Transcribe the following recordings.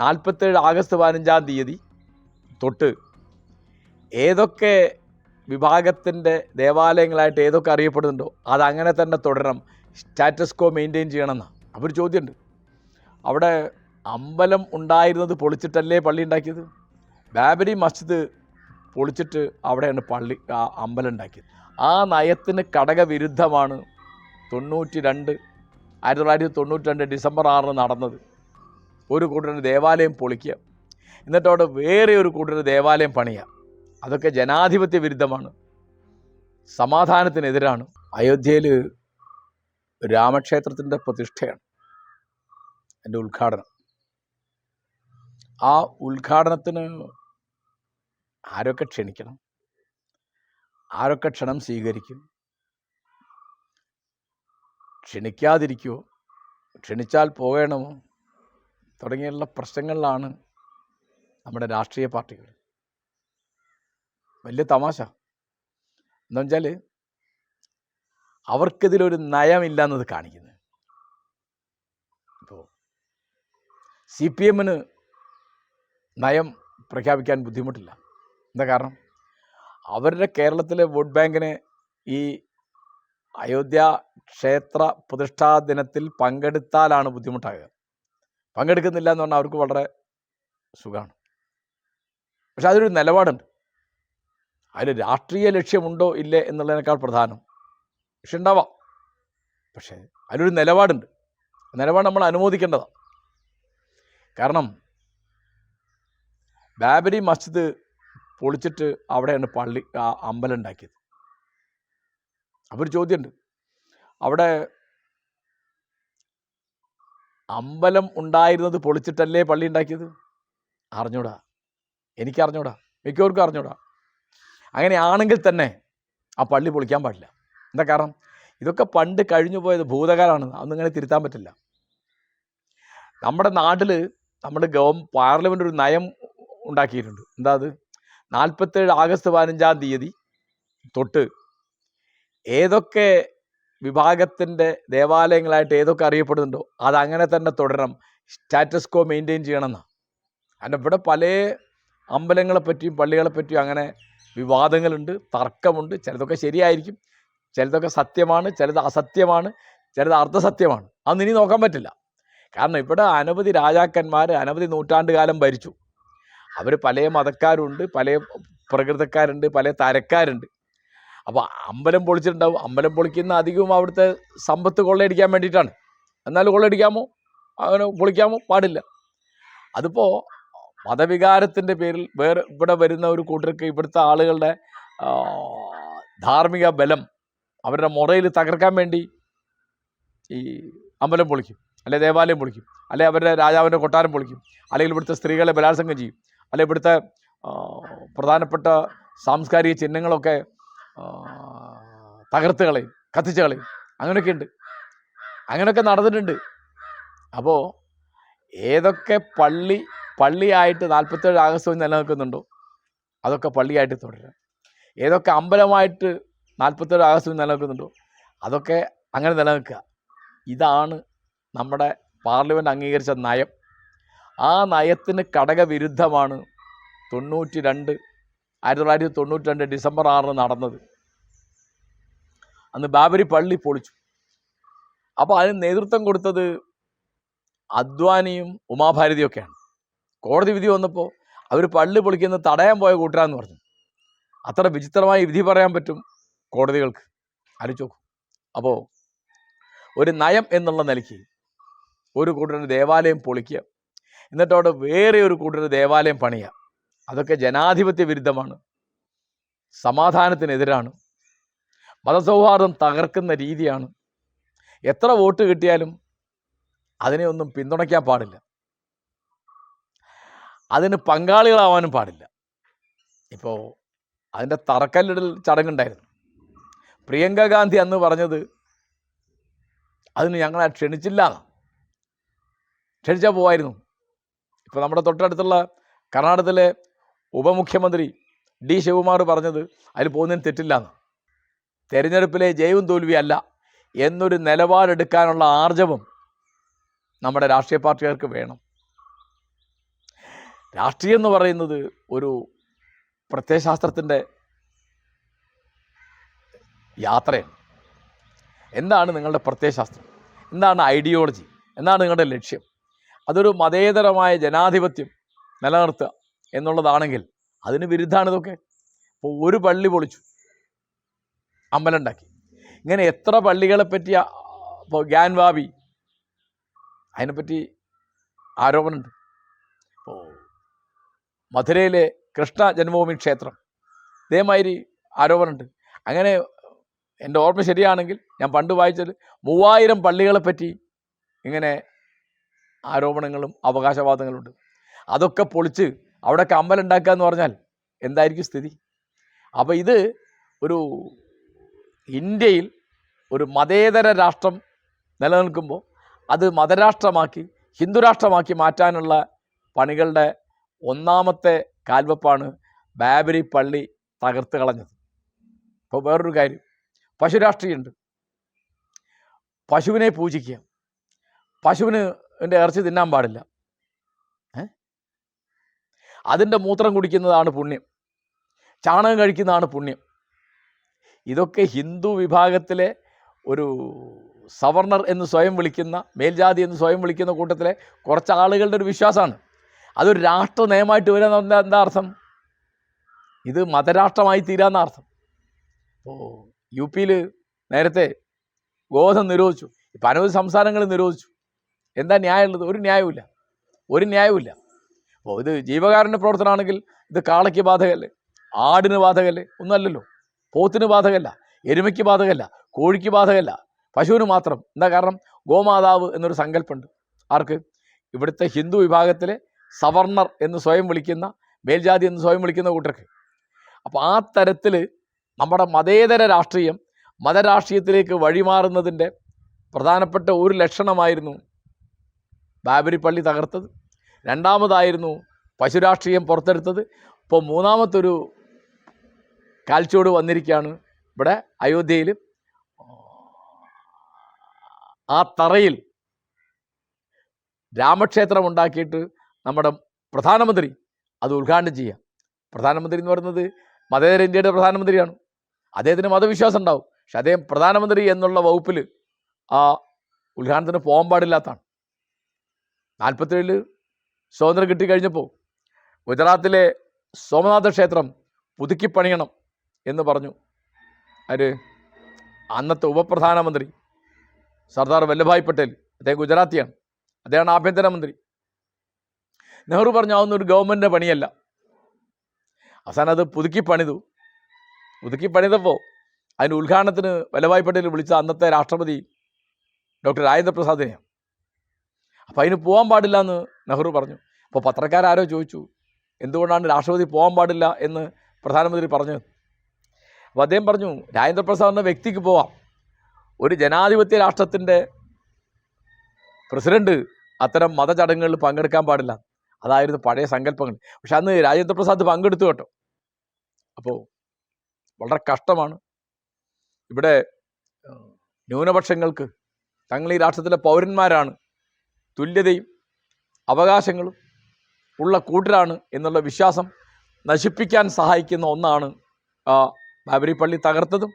നാൽപ്പത്തേഴ് ആഗസ്റ്റ് പതിനഞ്ചാം തീയതി തൊട്ട് ഏതൊക്കെ വിഭാഗത്തിന്റെ ദേവാലയങ്ങളായിട്ട് ഏതൊക്കെ അറിയപ്പെടുന്നുണ്ടോ അതങ്ങനെ തന്നെ തുടരണം. സ്റ്റാറ്റസ് കോ മെയിന്റെയിൻ ചെയ്യണമെന്ന്. ഒരു ചോദ്യമുണ്ട്. അവിടെ അമ്പലം ഉണ്ടായിരുന്നത് പൊളിച്ചിട്ടല്ലേ പള്ളി ഉണ്ടാക്കിയത്? ബാബരി മസ്ജിദ് പൊളിച്ചിട്ട് അവിടെയാണ് പള്ളി അമ്പലം ഉണ്ടാക്കിയത്. ആ നയത്തിന് ഘടകവിരുദ്ധമാണ് തൊണ്ണൂറ്റി രണ്ട് ആയിരത്തി തൊള്ളായിരത്തി തൊണ്ണൂറ്റി രണ്ട് ഡിസംബർ ആറിന് നടന്നത്. ഒരു കൂട്ടരുടെ ദേവാലയം പൊളിക്കുക. എന്നിട്ട് അവിടെ വേറെ ഒരു കൂട്ടരുടെ ദേവാലയം പണിയുക. അതൊക്കെ ജനാധിപത്യ വിരുദ്ധമാണ്. സമാധാനത്തിനെതിരാണ്. അയോധ്യയിൽ രാമക്ഷേത്രത്തിന്റെ പ്രതിഷ്ഠയാണ് എന്റെ ഉദ്ഘാടനം. ആ ഉദ്ഘാടനത്തിന് ആരൊക്കെ ക്ഷണിക്കണം? ആരൊക്കെ ക്ഷണം സ്വീകരിക്കും? ക്ഷണിക്കാതിരിക്കുമോ ക്ഷണിച്ചാൽ പോകണമോ തുടങ്ങിയുള്ള പ്രശ്നങ്ങളിലാണ് നമ്മുടെ രാഷ്ട്രീയ പാർട്ടികൾ. വലിയ തമാശ. എന്ന് വെച്ചാൽ അവർക്കിതിലൊരു നയമില്ല എന്നത് കാണിക്കുന്നത് ഇപ്പോൾ സി പി എമ്മിന് നയം പ്രഖ്യാപിക്കാൻ ബുദ്ധിമുട്ടില്ല. എന്താ കാരണം? അവരുടെ കേരളത്തിലെ വോട്ട് ബാങ്കിനെ ഈ അയോധ്യ ക്ഷേത്ര പ്രതിഷ്ഠാ ദിനത്തിൽ പങ്കെടുത്താലാണ് ബുദ്ധിമുട്ടാകുക പങ്കെടുക്കുന്നില്ല എന്ന് പറഞ്ഞാൽ അവർക്ക് വളരെ സുഖമാണ് പക്ഷെ അതൊരു നിലപാടുണ്ട്. അതിൽ രാഷ്ട്രീയ ലക്ഷ്യമുണ്ടോ ഇല്ലേ എന്നുള്ളതിനേക്കാൾ പ്രധാനം പക്ഷെ ഉണ്ടാവാം പക്ഷേ അതിലൊരു നിലപാടുണ്ട്. നിലപാട് നമ്മൾ അനുമോദിക്കേണ്ടതാണ്. കാരണം ബാബരി മസ്ജിദ് പൊളിച്ചിട്ട് അവിടെയാണ് പള്ളി അമ്പലം ഉണ്ടാക്കിയത്. അപ്പോൾ ചോദ്യമുണ്ട്. അവിടെ അമ്പലം ഉണ്ടായിരുന്നത് പൊളിച്ചിട്ടല്ലേ പള്ളി ഉണ്ടാക്കിയത്? അറിഞ്ഞൂടാ. എനിക്കറിഞ്ഞൂടാ. മിക്കവർക്കും അറിഞ്ഞൂടാ. അങ്ങനെയാണെങ്കിൽ തന്നെ ആ പള്ളി പൊളിക്കാൻ പാടില്ല. എന്താ കാരണം? ഇതൊക്കെ പണ്ട് കഴിഞ്ഞു പോയത് ഭൂതകാലമാണ് അതൊന്നും ഇങ്ങനെ തിരുത്താൻ പറ്റില്ല. നമ്മുടെ നാട്ടിൽ നമ്മുടെ ഗവ പാർലമെന്റ് ഒരു നയം ഉണ്ടാക്കിയിട്ടുണ്ട്. എന്താ അത്? നാൽപ്പത്തേഴ് ആഗസ്റ്റ് പതിനഞ്ചാം തീയതി തൊട്ട് ഏതൊക്കെ വിഭാഗത്തിന്റെ ദേവാലയങ്ങളായിട്ട് ഏതൊക്കെ അറിയപ്പെടുന്നുണ്ടോ അതങ്ങനെ തന്നെ തുടരണം. സ്റ്റാറ്റസ് കോ മെയിന്റെയിൻ ചെയ്യണമെന്നാണ് കാരണം ഇവിടെ പല അമ്പലങ്ങളെ പറ്റിയും പള്ളികളെ പറ്റിയും അങ്ങനെ വിവാദങ്ങളുണ്ട് തർക്കമുണ്ട്. ചിലതൊക്കെ ശരിയായിരിക്കും ചിലതൊക്കെ സത്യമാണ് ചിലത് അസത്യമാണ് ചിലത് അർദ്ധസത്യമാണ്. അന്ന് ഇനി നോക്കാൻ പറ്റില്ല. കാരണം ഇവിടെ അനവധി രാജാക്കന്മാർ അനവധി നൂറ്റാണ്ട് കാലം ഭരിച്ചു. അവർ പല മതക്കാരുണ്ട് പല പ്രകൃതക്കാരുണ്ട് പല തരക്കാരുണ്ട്. അപ്പോൾ അമ്പലം പൊളിച്ചിട്ടുണ്ടാവും. അമ്പലം പൊളിക്കുന്ന അധികവും അവിടുത്തെ സമ്പത്ത് കൊള്ളയടിക്കാൻ വേണ്ടിയിട്ടാണ്. എന്നാൽ കൊള്ളയടിക്കാമോ? അങ്ങനെ പൊളിക്കാമോ? പാടില്ല. അതിപ്പോൾ മതവികാരത്തിന്റെ പേരിൽ വേറെ ഇവിടെ വരുന്ന ഒരു കൂട്ടർക്ക് ഇവിടുത്തെ ആളുകളുടെ ധാർമ്മിക ബലം അവരുടെ മുറയിൽ തകർക്കാൻ വേണ്ടി ഈ അമ്പലം പൊളിക്കും. അല്ലെ ദേവാലയം പൊളിക്കും. അല്ലെ അവരുടെ രാജാവിന്റെ കൊട്ടാരം പൊളിക്കും. അല്ലെങ്കിൽ ഇവിടുത്തെ സ്ത്രീകളെ ബലാത്സംഗം ചെയ്യും. അല്ലെ ഇവിടുത്തെ പ്രധാനപ്പെട്ട സാംസ്കാരിക ചിഹ്നങ്ങളൊക്കെ തകർത്ത് കളയും കത്തിച്ച് കളയും അങ്ങനെയൊക്കെ ഉണ്ട് അങ്ങനെയൊക്കെ നടന്നിട്ടുണ്ട്. അപ്പോൾ ഏതൊക്കെ പള്ളി പള്ളിയായിട്ട് നാൽപ്പത്തേഴ് ആഗസ്റ്റ് നിലനിൽക്കുന്നുണ്ടോ അതൊക്കെ പള്ളിയായിട്ട് തുടരാം. ഏതൊക്കെ അമ്പലമായിട്ട് നാൽപ്പത്തേഴ് ആഗസ്റ്റ് നിലനിൽക്കുന്നുണ്ടോ അതൊക്കെ അങ്ങനെ നിലനിൽക്കുക. ഇതാണ് നമ്മുടെ പാർലമെന്റ് അംഗീകരിച്ച നയം. ആ നയത്തിന് ഘടകവിരുദ്ധമാണ് തൊണ്ണൂറ്റി രണ്ട് ആയിരത്തി തൊള്ളായിരത്തി തൊണ്ണൂറ്റി രണ്ട് ഡിസംബർ ആറിന് നടന്നത്. അന്ന് ബാബരി പള്ളി പൊളിച്ചു. അപ്പോൾ അതിന് നേതൃത്വം കൊടുത്തത് അദ്വാനിയും ഉമാഭാരതിയൊക്കെയാണ് കോടതി വിധി വന്നപ്പോൾ അവർ പള്ളി പൊളിക്കുന്ന തടയാൻ പോയ കൂട്ടരാന്ന് പറഞ്ഞു. അത്ര വിചിത്രമായ വിധി പറയാൻ പറ്റും കോടതികൾക്ക്. ആലോചിച്ച് നോക്കൂ. അപ്പോൾ ഒരു നയം എന്നുള്ള നിലയ്ക്ക് ഒരു കൂട്ടരുടെ ദേവാലയം പൊളിക്കുക എന്നിട്ടവിടെ വേറെ ഒരു കൂട്ടരുടെ ദേവാലയം പണിയുക. അതൊക്കെ ജനാധിപത്യ വിരുദ്ധമാണ് സമാധാനത്തിനെതിരാണ്. മതസൗഹാർദ്ദം തകർക്കുന്ന രീതിയാണ്. എത്ര വോട്ട് കിട്ടിയാലും അതിനെ ഒന്നും പിന്തുണയ്ക്കാൻ പാടില്ല. അതിന് പങ്കാളികളാവാനും പാടില്ല. ഇപ്പോൾ അതിന്റെ തറക്കല്ലിടൽ ചടങ്ങുണ്ടായിരുന്നു. പ്രിയങ്ക ഗാന്ധി അന്ന് പറഞ്ഞത് അതിന് ഞങ്ങളെ ക്ഷണിച്ചില്ല. ക്ഷണിച്ചാൽ പോവായിരുന്നു. ഇപ്പോൾ നമ്മുടെ തൊട്ടടുത്തുള്ള കർണാടകത്തിലെ ഉപമുഖ്യമന്ത്രി ഡി ശിവകുമാർ പറഞ്ഞത് അതിൽ പോകുന്നതിന് തെറ്റില്ലാന്ന്. തെരഞ്ഞെടുപ്പിലെ ജയവും തോൽവി അല്ല എന്നൊരു നിലപാടെടുക്കാനുള്ള ആർജവം നമ്മുടെ രാഷ്ട്രീയ പാർട്ടികൾക്ക് വേണം. രാഷ്ട്രീയം എന്ന് പറയുന്നത് ഒരു പ്രത്യയശാസ്ത്രത്തിന്റെ യാത്രയാണ്. എന്താണ് നിങ്ങളുടെ പ്രത്യയശാസ്ത്രം? എന്താണ് ഐഡിയോളജി? എന്താണ് നിങ്ങളുടെ ലക്ഷ്യം? അതൊരു മതേതരമായ ജനാധിപത്യം നിലനിർത്തുക. എന്നുള്ളതാണെങ്കിൽ അതിന് വിരുദ്ധമാണ് ഇതൊക്കെ. ഇപ്പോൾ ഒരു പള്ളി പൊളിച്ചു. അമ്പലം ഉണ്ടാക്കി ഇങ്ങനെ എത്ര പള്ളികളെ പറ്റിയ ഇപ്പോൾ ഗ്യാൻവാബി അതിനെപ്പറ്റി ആരോപണമുണ്ട്. ഇപ്പോൾ മധുരയിലെ കൃഷ്ണ ജന്മഭൂമി ക്ഷേത്രം ഇതേമാതിരി ആരോപണമുണ്ട്. അങ്ങനെ എന്റെ ഓർമ്മ ശരിയാണെങ്കിൽ ഞാൻ പണ്ട് വായിച്ചത് മൂവായിരം പള്ളികളെ പറ്റി ഇങ്ങനെ ആരോപണങ്ങളും അവകാശവാദങ്ങളുണ്ട്. അതൊക്കെ പൊളിച്ച് അവിടെയൊക്കെ അമ്പലം ഉണ്ടാക്കുക എന്ന് പറഞ്ഞാൽ എന്തായിരിക്കും സ്ഥിതി? അപ്പോൾ ഇത് ഒരു ഇന്ത്യയിൽ ഒരു മതേതര രാഷ്ട്രം നിലനിൽക്കുമ്പോൾ അത് മതരാഷ്ട്രമാക്കി ഹിന്ദുരാഷ്ട്രമാക്കി മാറ്റാനുള്ള പണികളുടെ ഒന്നാമത്തെ കാൽവെപ്പാണ് ബാബരി പള്ളി തകർത്ത് കളഞ്ഞത്. ഇപ്പോൾ വേറൊരു കാര്യം. പശുരാഷ്ട്രീയമുണ്ട് പശുവിനെ പൂജിക്കുക. പശുവിന് എന്റെ ഇറച്ചി തിന്നാൻ പാടില്ല. അതിന്റെ മൂത്രം കുടിക്കുന്നതാണ് പുണ്യം. ചാണകം കഴിക്കുന്നതാണ് പുണ്യം. ഇതൊക്കെ ഹിന്ദു വിഭാഗത്തിലെ ഒരു സവർണർ എന്ന് സ്വയം വിളിക്കുന്ന മേൽജാതി എന്ന് സ്വയം വിളിക്കുന്ന കൂട്ടത്തിലെ കുറച്ച് ആളുകളുടെ ഒരു വിശ്വാസമാണ്. അതൊരു രാഷ്ട്ര നയമായിട്ട് വരാൻ എന്താ അർത്ഥം? ഇത് മതരാഷ്ട്രമായി തീരാന്ന അർത്ഥം. ഓ യു പിയിൽ നേരത്തെ ഗോധം നിരോധിച്ചു. ഇപ്പം അനവധി സംസ്ഥാനങ്ങൾ നിരോധിച്ചു. എന്താ ന്യായമുള്ളത്? ഒരു ന്യായവുമില്ല. ഒരു ന്യായവുമില്ല. അപ്പോൾ ഇത് ജീവകാരുണ്യ പ്രവർത്തനമാണെങ്കിൽ ഇത് കാളയ്ക്ക് ബാധകല്ലേ? ആടിന് ബാധകല്ലേ? ഒന്നല്ലല്ലോ പോത്തിന് ബാധകല്ല എരുമയ്ക്ക് ബാധകല്ല കോഴിക്ക് ബാധകല്ല പശുവിന് മാത്രം. എന്താ കാരണം? ഗോമാതാവ് എന്നൊരു സങ്കല്പമുണ്ട്. ആർക്ക്? ഇവിടുത്തെ ഹിന്ദു വിഭാഗത്തിലെ സവർണർ എന്ന് സ്വയം വിളിക്കുന്ന മേൽജാതി എന്ന് സ്വയം വിളിക്കുന്ന കൂട്ടർക്ക്. അപ്പോൾ ആ തരത്തിൽ നമ്മുടെ മതേതര രാഷ്ട്രീയം മതരാഷ്ട്രീയത്തിലേക്ക് വഴിമാറുന്നതിന്റെ പ്രധാനപ്പെട്ട ഒരു ലക്ഷണമായിരുന്നു ബാബരി പള്ളി തകർത്തത്. രണ്ടാമതായിരുന്നു പശുരാഷ്ട്രീയം പുറത്തെടുത്തത്. ഇപ്പോൾ മൂന്നാമത്തൊരു കാൽച്ചോട് വന്നിരിക്കുകയാണ് ഇവിടെ അയോധ്യയിൽ ആ തറയിൽ രാമക്ഷേത്രം ഉണ്ടാക്കിയിട്ട് നമ്മുടെ പ്രധാനമന്ത്രി അത് ഉദ്ഘാടനം ചെയ്യുക. പ്രധാനമന്ത്രി എന്ന് പറയുന്നത് മതേതര ഇന്ത്യയുടെ പ്രധാനമന്ത്രിയാണ്. അദ്ദേഹത്തിന് മതവിശ്വാസം ഉണ്ടാവും. പക്ഷെ അദ്ദേഹം പ്രധാനമന്ത്രി എന്നുള്ള വകുപ്പിൽ ആ ഉദ്ഘാടനത്തിന് പോകാൻ പാടില്ലാത്തതാണ്. നാൽപ്പത്തേഴിൽ സ്വാതന്ത്ര്യം കിട്ടിക്കഴിഞ്ഞപ്പോൾ ഗുജറാത്തിലെ സോമനാഥ ക്ഷേത്രം പുതുക്കിപ്പണിയണം എന്ന് പറഞ്ഞു. ആര് അന്നത്തെ ഉപപ്രധാനമന്ത്രി സർദാർ വല്ലഭായ് പട്ടേൽ അദ്ദേഹം ഗുജറാത്തിയാണ്. അദ്ദേഹമാണ് ആഭ്യന്തരമന്ത്രി. നെഹ്റു പറഞ്ഞു അതൊന്നും ഒരു ഗവൺമെന്റിന്റെ പണിയല്ല. അവസാനം അത് പുതുക്കി പണിതു പുതുക്കി പണിതപ്പോൾ അതിന് ഉദ്ഘാടനത്തിന് വല്ലഭായ് പട്ടേൽ വിളിച്ച അന്നത്തെ രാഷ്ട്രപതി ഡോക്ടർ രാജേന്ദ്ര പ്രസാദിനെയാണ് അപ്പോൾ അതിന് പോകാൻ പാടില്ല എന്ന് നെഹ്റു പറഞ്ഞു. അപ്പോൾ പത്രക്കാരാരോ ചോദിച്ചു എന്തുകൊണ്ടാണ് രാഷ്ട്രപതി പോകാൻ പാടില്ല? എന്ന് പ്രധാനമന്ത്രി പറഞ്ഞു. അപ്പോൾ അദ്ദേഹം പറഞ്ഞു രാജേന്ദ്രപ്രസാദ് എന്ന വ്യക്തിക്ക് പോവാം. ഒരു ജനാധിപത്യ രാഷ്ട്രത്തിന്റെ പ്രസിഡന്റ് അത്തരം മതചടങ്ങുകളിൽ പങ്കെടുക്കാൻ പാടില്ല. അതായിരുന്നു പഴയ സങ്കല്പങ്ങൾ. പക്ഷെ അന്ന് രാജേന്ദ്രപ്രസാദ് പങ്കെടുത്തു കേട്ടോ. അപ്പോൾ വളരെ കഷ്ടമാണ്. ഇവിടെ ന്യൂനപക്ഷങ്ങൾക്ക് തങ്ങൾ ഈ രാഷ്ട്രത്തിലെ പൗരന്മാരാണ് തുല്യതയും അവകാശങ്ങളും ഉള്ള കൂട്ടരാണ് എന്നുള്ള വിശ്വാസം നശിപ്പിക്കാൻ സഹായിക്കുന്ന ഒന്നാണ് ആ ബാബരി പള്ളി തകർത്തതും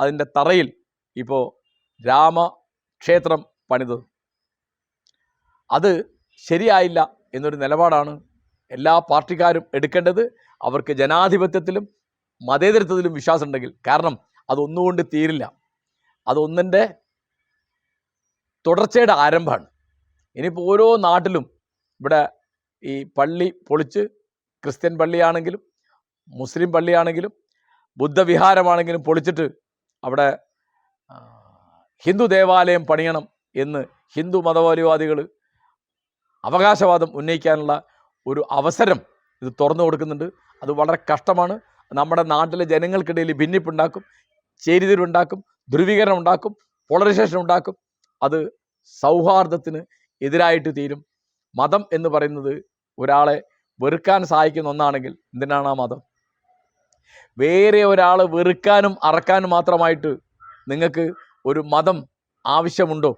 അതിന്റെ തറയിൽ ഇപ്പോൾ രാമക്ഷേത്രം പണിതതും. അത് ശരിയായില്ല എന്നൊരു നിലപാടാണ് എല്ലാ പാർട്ടിക്കാരും എടുക്കേണ്ടത്. അവർക്ക് ജനാധിപത്യത്തിലും മതേതരത്വത്തിലും വിശ്വാസം ഉണ്ടെങ്കിൽ കാരണം അതൊന്നുകൊണ്ട് തീരില്ല. അതൊന്നിന്റെ തുടർച്ചയുടെ ആരംഭമാണ്. ഇനിയിപ്പോൾ ഓരോ നാട്ടിലും ഇവിടെ ഈ പള്ളി പൊളിച്ച് ക്രിസ്ത്യൻ പള്ളിയാണെങ്കിലും മുസ്ലിം പള്ളിയാണെങ്കിലും ബുദ്ധവിഹാരമാണെങ്കിലും പൊളിച്ചിട്ട് അവിടെ ഹിന്ദു ദേവാലയം പണിയണം എന്ന് ഹിന്ദു മതപരിവാദികൾ അവകാശവാദം ഉന്നയിക്കാനുള്ള ഒരു അവസരം ഇത് തുറന്നു കൊടുക്കുന്നുണ്ട്. അത് വളരെ കഷ്ടമാണ്. നമ്മുടെ നാട്ടിലെ ജനങ്ങൾക്കിടയിൽ ഭിന്നിപ്പുണ്ടാക്കും ചേരിതിരുണ്ടാക്കും ധ്രുവീകരണം ഉണ്ടാക്കും പോളറൈസേഷൻ ഉണ്ടാക്കും. അത് സൗഹാർദ്ദത്തിന് എതിരായിട്ട് തീരും. മതം എന്ന് പറയുന്നത് ഒരാളെ വെറുക്കാൻ സഹായിക്കുന്ന ഒന്നാണെങ്കിൽ എന്തിനാണ് ആ മതം? വേറെ ഒരാളെ വെറുക്കാനും അറക്കാനും മാത്രമായിട്ട് നിങ്ങൾക്ക് ഒരു മതം ആവശ്യമുണ്ടോ?